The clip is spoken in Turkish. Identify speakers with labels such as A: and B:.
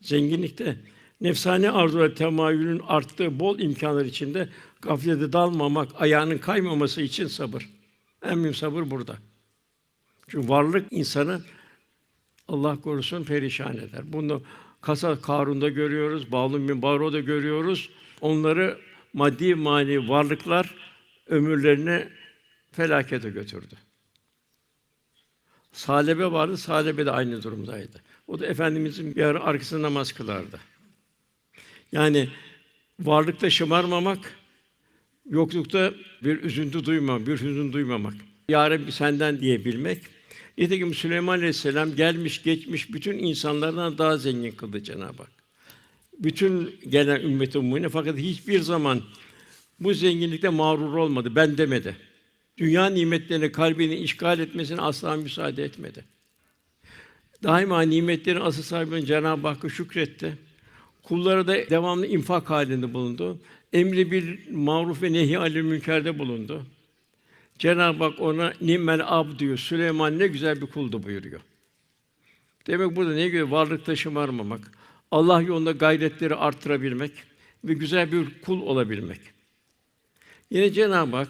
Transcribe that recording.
A: Zenginlikte nefsani arzu ve temayülün arttığı bol imkanlar içinde gaflete dalmamak, ayağının kaymaması için sabır. En büyük sabır burada. Çünkü varlık insanı Allah korusun perişan eder. Bunu Kasa Karun'da görüyoruz, Bağlum bin Baro'da görüyoruz. Onları maddi mani varlıklar ömürlerini felakete götürdü. Salebe vardı, Salebe de aynı durumdaydı. O da Efendimizin bir ara arkasında namaz kılardı. Yani varlıkta şımarmamak, yoklukta bir üzüntü duymamak, bir hüzün duymamak. Ya Rabbi senden diyebilmek. Nitekim Süleyman Aleyhisselam gelmiş geçmiş bütün insanlardan daha zengin kıldı Cenab-ı Hak. Bütün gelen ümmet-i mu'mine fakat hiçbir zaman bu zenginlikte mağrur olmadı. Ben demedi. Dünya nimetlerini kalbini işgal etmesine asla müsaade etmedi. Daima nimetlerin asıl sahibi Cenab-ı Hakk'a şükretti. Kullara da devamlı infak halinde bulundu. Emri bir maruf ve nehi anil münkerde bulundu. Cenab-ı Hak ona nimmel ab diyor. Süleyman ne güzel bir kuldu buyuruyor. Demek burada ne güzel varlıkta şımarmamak, Allah yolunda gayretleri arttırabilmek ve güzel bir kul olabilmek. Yine Cenab-ı Hak